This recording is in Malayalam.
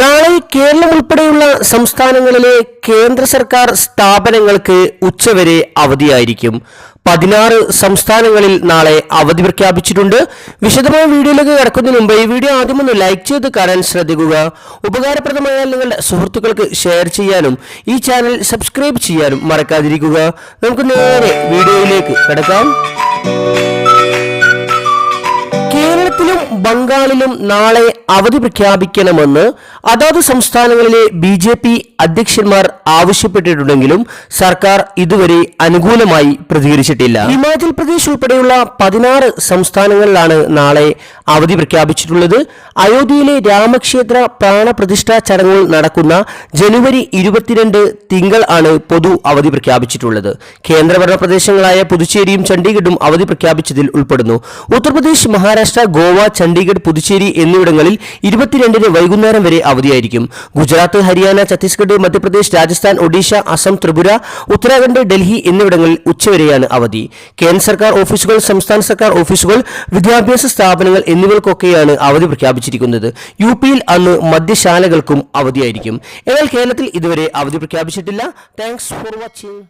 നാളെ കേരളം ഉൾപ്പെടെയുള്ള സംസ്ഥാനങ്ങളിലെ കേന്ദ്ര സർക്കാർ സ്ഥാപനങ്ങൾക്ക് ഉച്ചവരെ അവധിയായിരിക്കും. പതിനാറ് സംസ്ഥാനങ്ങളിൽ നാളെ അവധി പ്രഖ്യാപിച്ചിട്ടുണ്ട്. വിശദമായ വീഡിയോയിലേക്ക് കിടക്കുന്നതിന് മുമ്പ് ഈ വീഡിയോ ആദ്യം ഒന്ന് ലൈക്ക് ചെയ്ത് കാണാൻ ശ്രദ്ധിക്കുക. ഉപകാരപ്രദമായാൽ നിങ്ങളുടെ സുഹൃത്തുക്കൾക്ക് ഷെയർ ചെയ്യാനും ഈ ചാനൽ സബ്സ്ക്രൈബ് ചെയ്യാനും മറക്കാതിരിക്കുക. നമുക്ക് നേരെ വീഡിയോയിലേക്ക് കിടക്കാം. ബംഗാളിലും നാളെ അവധി പ്രഖ്യാപിക്കണമെന്ന് അതാത് സംസ്ഥാനങ്ങളിലെ ബി ജെ പി അധ്യക്ഷന്മാർ ആവശ്യപ്പെട്ടിട്ടുണ്ടെങ്കിലും സർക്കാർ ഇതുവരെ അനുകൂലമായി പ്രതികരിച്ചിട്ടില്ല. ഹിമാചൽ പ്രദേശ് ഉൾപ്പെടെയുള്ള പതിനാറ് സംസ്ഥാനങ്ങളിലാണ് നാളെ അവധി പ്രഖ്യാപിച്ചിട്ടുള്ളത്. അയോധ്യയിലെ രാമക്ഷേത്ര പ്രാണപ്രതിഷ്ഠാ ചടങ്ങുകൾ നടക്കുന്ന ജനുവരി ഇരുപത്തിരണ്ട് തിങ്കൾ ആണ് പൊതു അവധി പ്രഖ്യാപിച്ചിട്ടുള്ളത്. കേന്ദ്രഭരണ പ്രദേശങ്ങളായ പുതുച്ചേരിയും ചണ്ഡീഗഡും അവധി പ്രഖ്യാപിച്ചതിൽ ഉൾപ്പെടുന്നു. ഉത്തർപ്രദേശ് മഹാരാഷ്ട്ര ഗോവ ചണ്ഡീഗഡ് പുതുച്ചേരി എന്നിവിടങ്ങളിൽ ഇരുപത്തിരണ്ടിന് വൈകുന്നേരം വരെ അവധിയായിരിക്കും. ഗുജറാത്ത് ഹരിയാന ഛത്തീസ്ഗഡ് മധ്യപ്രദേശ് രാജസ്ഥാൻ ഒഡീഷ അസം ത്രിപുര ഉത്തരാഖണ്ഡ് ഡൽഹി എന്നിവിടങ്ങളിൽ ഉച്ചവരെയാണ് അവധി. കേന്ദ്ര സർക്കാർ ഓഫീസുകൾ സംസ്ഥാന സർക്കാർ ഓഫീസുകൾ വിദ്യാഭ്യാസ സ്ഥാപനങ്ങൾ എന്നിവർക്കൊക്കെയാണ് അവധി പ്രഖ്യാപിച്ചിരിക്കുന്നത്. യു പിയിൽ അന്ന് മദ്യശാലകൾക്കും അവധിയായിരിക്കും. എന്നാൽ കേരളത്തിൽ ഇതുവരെ അവധി പ്രഖ്യാപിച്ചിട്ടില്ല. Thanks for watching